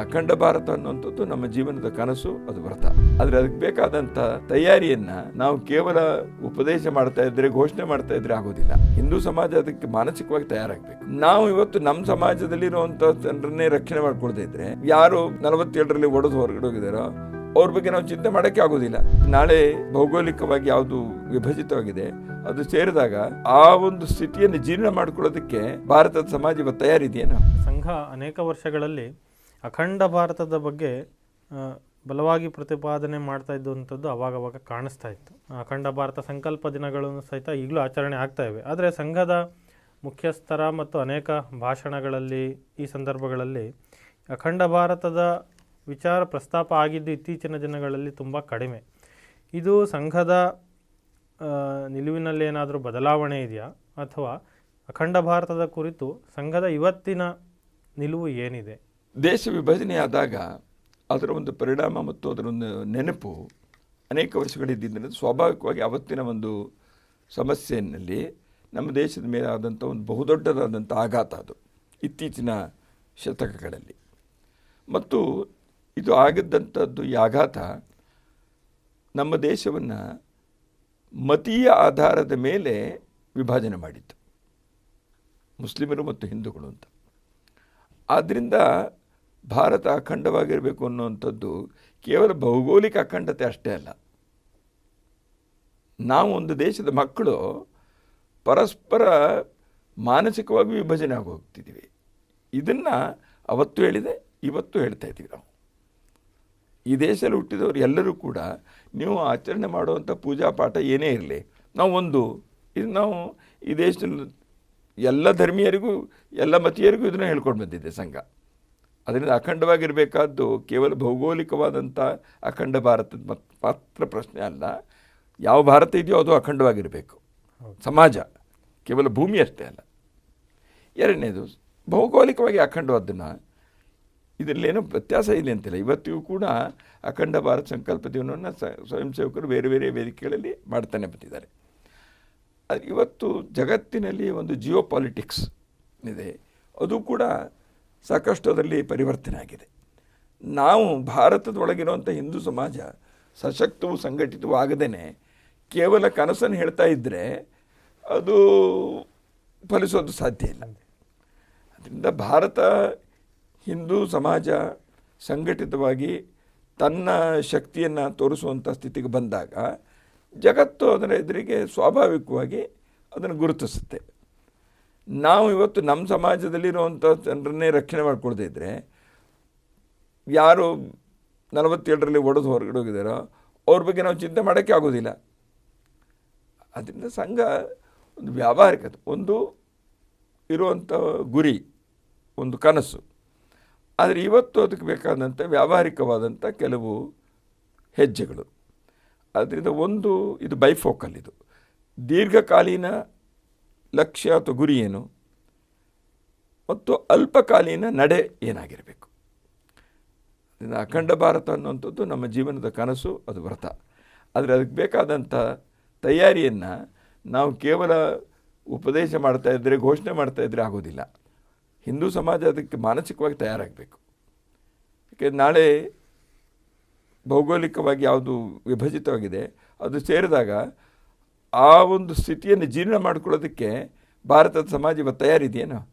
ಅಖಂಡ ಭಾರತ ಅನ್ನುವಂಥದ್ದು ನಮ್ಮ ಜೀವನದ ಕನಸು, ಅದು ವ್ರತ. ಆದರೆ ಅದಕ್ಕೆ ಬೇಕಾದಂಥ ತಯಾರಿಯನ್ನು ನಾವು ಕೇವಲ ಉಪದೇಶ ಮಾಡ್ತಾ ಇದ್ರೆ, ಘೋಷಣೆ ಮಾಡ್ತಾ ಇದ್ರೆ ಆಗೋದಿಲ್ಲ. ಹಿಂದೂ ಸಮಾಜ ಅದಕ್ಕೆ ಮಾನಸಿಕವಾಗಿ ತಯಾರಾಗಬೇಕು. ನಾವು ಇವತ್ತು ನಮ್ಮ ಸಮಾಜದಲ್ಲಿರುವಂಥ ಜನರನ್ನೇ ರಕ್ಷಣೆ ಮಾಡ್ಕೊಳ್ತಾ ಇದ್ರೆ, ಯಾರು ನಲವತ್ತೇಳರಲ್ಲಿ ಒಡೆದು ಹೊರಗಡೆ ಹೋಗಿದಾರೋ, ಅವ್ರ ಬಗ್ಗೆ ನಾವು ಚಿಂತೆ ಮಾಡೋಕ್ಕೆ ಆಗೋದಿಲ್ಲ. ನಾಳೆ ಭೌಗೋಳಿಕವಾಗಿ ಯಾವುದು ವಿಭಜಿತವಾಗಿದೆ, ಅದು ಸೇರಿದಾಗ ಆ ಒಂದು ಸ್ಥಿತಿಯನ್ನು ಜೀರ್ಣ ಮಾಡ್ಕೊಳ್ಳೋದಕ್ಕೆ ಭಾರತದ ಸಮಾಜ ಇವತ್ತು ತಯಾರಿದೆಯೇನೋ? ಸಂಘ ಅನೇಕ ವರ್ಷಗಳಲ್ಲಿ ಅಖಂಡ ಭಾರತದ ಬಗ್ಗೆ ಬಲವಾಗಿ ಪ್ರತಿಪಾದನೆ ಮಾಡ್ತಾ ಇದ್ದಂಥದ್ದು ಅವಾಗವಾಗ ಕಾಣಿಸ್ತಾ ಇತ್ತು. ಅಖಂಡ ಭಾರತ ಸಂಕಲ್ಪ ದಿನಗಳನ್ನು ಸಹಿತ ಈಗಲೂ ಆಚರಣೆ ಆಗ್ತಾ ಇವೆ. ಆದರೆ ಸಂಘದ ಮುಖ್ಯಸ್ಥರ ಮತ್ತು ಅನೇಕ ಭಾಷಣಗಳಲ್ಲಿ ಈ ಸಂದರ್ಭಗಳಲ್ಲಿ ಅಖಂಡ ಭಾರತದ ವಿಚಾರ ಪ್ರಸ್ತಾಪ ಆಗಿದ್ದು ಇತ್ತೀಚಿನ ದಿನಗಳಲ್ಲಿ ತುಂಬ ಕಡಿಮೆ. ಇದು ಸಂಘದ ನಿಲುವಿನಲ್ಲಿ ಏನಾದರೂ ಬದಲಾವಣೆ ಇದೆಯಾ? ಅಥವಾ ಅಖಂಡ ಭಾರತದ ಕುರಿತು ಸಂಘದ ಇವತ್ತಿನ ನಿಲುವು ಏನಿದೆ? ದೇಶ ವಿಭಜನೆಯಾದಾಗ ಅದರ ಒಂದು ಪರಿಣಾಮ ಮತ್ತು ಅದರ ಒಂದು ನೆನಪು ಅನೇಕ ವರ್ಷಗಳಿದ್ದರಿಂದ ಸ್ವಾಭಾವಿಕವಾಗಿ ಅವತ್ತಿನ ಒಂದು ಸಮಸ್ಯೆಯಲ್ಲಿ ನಮ್ಮ ದೇಶದ ಮೇಲೆ ಆದಂಥ ಒಂದು ಬಹುದೊಡ್ಡದಾದಂಥ ಆಘಾತ ಅದು ಇತ್ತೀಚಿನ ಶತಕಗಳಲ್ಲಿ. ಮತ್ತು ಇದು ಆಗಿದ್ದಂಥದ್ದು ಈ ಆಘಾತ ನಮ್ಮ ದೇಶವನ್ನು ಮತೀಯ ಆಧಾರದ ಮೇಲೆ ವಿಭಜನೆ ಮಾಡಿತ್ತು. ಮುಸ್ಲಿಮರು ಮತ್ತು ಹಿಂದೂಗಳು ಅಂತ. ಆದ್ದರಿಂದ ಭಾರತ ಅಖಂಡವಾಗಿರಬೇಕು ಅನ್ನುವಂಥದ್ದು ಕೇವಲ ಭೌಗೋಳಿಕ ಅಖಂಡತೆ ಅಷ್ಟೇ ಅಲ್ಲ. ನಾವು ಒಂದು ದೇಶದ ಮಕ್ಕಳು ಪರಸ್ಪರ ಮಾನಸಿಕವಾಗಿ ವಿಭಜನೆ ಆಗಿ ಹೋಗ್ತಿದ್ದೀವಿ ಇದನ್ನು ಅವತ್ತು ಹೇಳಿದೆ, ಇವತ್ತು ಹೇಳ್ತಾ ಇದ್ದೀವಿ ನಾವು. ಈ ದೇಶದಲ್ಲಿ ಹುಟ್ಟಿದವರು ಎಲ್ಲರೂ ಕೂಡ ನೀವು ಆಚರಣೆ ಮಾಡುವಂಥ ಪೂಜಾ ಪಾಠ ಏನೇ ಇರಲಿ, ನಾವು ಒಂದು, ಇದು ನಾವು ಈ ದೇಶದಲ್ಲಿ ಎಲ್ಲ ಧರ್ಮೀಯರಿಗೂ, ಎಲ್ಲ ಮತೀಯರಿಗೂ ಇದನ್ನು ಹೇಳ್ಕೊಂಡು ಬಂದಿದ್ದೆ ಸಂಘ. ಅದರಿಂದ ಅಖಂಡವಾಗಿರಬೇಕಾದ್ದು ಕೇವಲ ಭೌಗೋಳಿಕವಾದಂಥ ಅಖಂಡ ಭಾರತದ ಮತ್- ಮಾತ್ರ ಪ್ರಶ್ನೆ ಅಲ್ಲ. ಯಾವ ಭಾರತ ಇದೆಯೋ ಅದು ಅಖಂಡವಾಗಿರಬೇಕು. ಸಮಾಜ ಕೇವಲ ಭೂಮಿ ಅಷ್ಟೇ ಅಲ್ಲ. ಎರಡನೇದು ಭೌಗೋಳಿಕವಾಗಿ ಅಖಂಡವಾದ್ದನ್ನು ಇದರಲ್ಲೇನೋ ವ್ಯತ್ಯಾಸ ಇಲ್ಲ ಅಂತಿಲ್ಲ. ಇವತ್ತಿಗೂ ಕೂಡ ಅಖಂಡ ಭಾರತ ಸಂಕಲ್ಪ ದಿನವನ್ನು ಸ- ಸ್ವಯಂ ಸೇವಕರು ಬೇರೆ ಬೇರೆ ವೇದಿಕೆಗಳಲ್ಲಿ ಮಾಡ್ತಾನೆ ಬಂದಿದ್ದಾರೆ. ಅದು ಇವತ್ತು ಜಗತ್ತಿನಲ್ಲಿ ಒಂದು ಜಿಯೋ ಪಾಲಿಟಿಕ್ಸ್ ಇದೆ. ಅದು ಕೂಡ ಸಾಕಷ್ಟು ಅದರಲ್ಲಿ ಪರಿವರ್ತನೆ ಆಗಿದೆ. ನಾವು ಭಾರತದೊಳಗಿರುವಂಥ ಹಿಂದೂ ಸಮಾಜ ಸಶಕ್ತವೂ ಸಂಘಟಿತವೂ ಆಗದೇ ಕೇವಲ ಕನಸನ್ನು ಹೇಳ್ತಾ ಇದ್ದರೆ ಅದು ಫಲಿಸೋದು ಸಾಧ್ಯ ಇಲ್ಲ. ಅದರಿಂದ ಭಾರತ ಹಿಂದೂ ಸಮಾಜ ಸಂಘಟಿತವಾಗಿ ತನ್ನ ಶಕ್ತಿಯನ್ನು ತೋರಿಸುವಂಥ ಸ್ಥಿತಿಗೆ ಬಂದಾಗ ಜಗತ್ತು ಅದರ ಎದುರಿಗೆ ಸ್ವಾಭಾವಿಕವಾಗಿ ಅದನ್ನು ಗುರುತಿಸುತ್ತೆ. ನಾವು ಇವತ್ತು ನಮ್ಮ ಸಮಾಜದಲ್ಲಿರುವಂಥ ಜನರನ್ನೇ ರಕ್ಷಣೆ ಮಾಡಿಕೊಳ್ತಾ ಇದ್ದರೆ ಯಾರು ನಲವತ್ತೇಳರಲ್ಲಿ ಒಡೆದು ಹೊರಗಡೆ ಹೋಗಿದ್ದಾರೋ ಅವ್ರ ಬಗ್ಗೆ ನಾವು ಚಿಂತೆ ಮಾಡೋಕ್ಕೆ ಆಗೋದಿಲ್ಲ. ಅದರಿಂದ ಸಂಘ ಒಂದು ವ್ಯಾವಹಾರಿಕತೆ ಒಂದು ಇರುವಂಥ ಗುರಿ, ಒಂದು ಕನಸು. ಆದರೆ ಇವತ್ತು ಅದಕ್ಕೆ ಬೇಕಾದಂಥ ವ್ಯಾವಹಾರಿಕವಾದಂಥ ಕೆಲವು ಹೆಜ್ಜೆಗಳು. ಅದರಿಂದ ಒಂದು ಇದು ಬೈಫೋಕಲ್ ಇದು. ದೀರ್ಘಕಾಲೀನ ಲಕ್ಷ್ಯ ಅಥವಾ ಗುರಿ ಏನು? ಮತ್ತು ಅಲ್ಪಕಾಲೀನ ನಡೆ ಏನಾಗಿರಬೇಕು? ಅಖಂಡ ಭಾರತ ಅನ್ನುವಂಥದ್ದು ನಮ್ಮ ಜೀವನದ ಕನಸು, ಅದು ವ್ರತ. ಆದರೆ ಅದಕ್ಕೆ ಬೇಕಾದಂಥ ತಯಾರಿಯನ್ನು ನಾವು ಕೇವಲ ಉಪದೇಶ ಮಾಡ್ತಾ ಇದ್ದರೆ ಘೋಷಣೆ ಮಾಡ್ತಾ ಇದ್ದರೆ ಆಗೋದಿಲ್ಲ. ಹಿಂದೂ ಸಮಾಜ ಅದಕ್ಕೆ ಮಾನಸಿಕವಾಗಿ ತಯಾರಾಗಬೇಕು. ಯಾಕೆ ನಾಳೆ ಭೌಗೋಳಿಕವಾಗಿ ಯಾವುದು ವಿಭಜಿತವಾಗಿದೆ, ಅದು ಸೇರಿದಾಗ ಆ ಒಂದು ಸ್ಥಿತಿಯನ್ನು ಜೀರ್ಣ ಮಾಡಿಕೊಳ್ಳೋದಕ್ಕೆ ಭಾರತದ ಸಮಾಜ ಇವತ್ತು ತಯಾರಿದೆಯೇನೋ?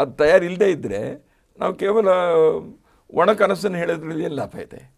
ಅದು ತಯಾರಿಲ್ಲದೆ ಇದ್ದರೆ ನಾವು ಕೇವಲ ಒಣ ಕನಸನ್ನು ಹೇಳೋದ್ರಲ್ಲಿ ಏನು ಲಾಭ ಇದೆ.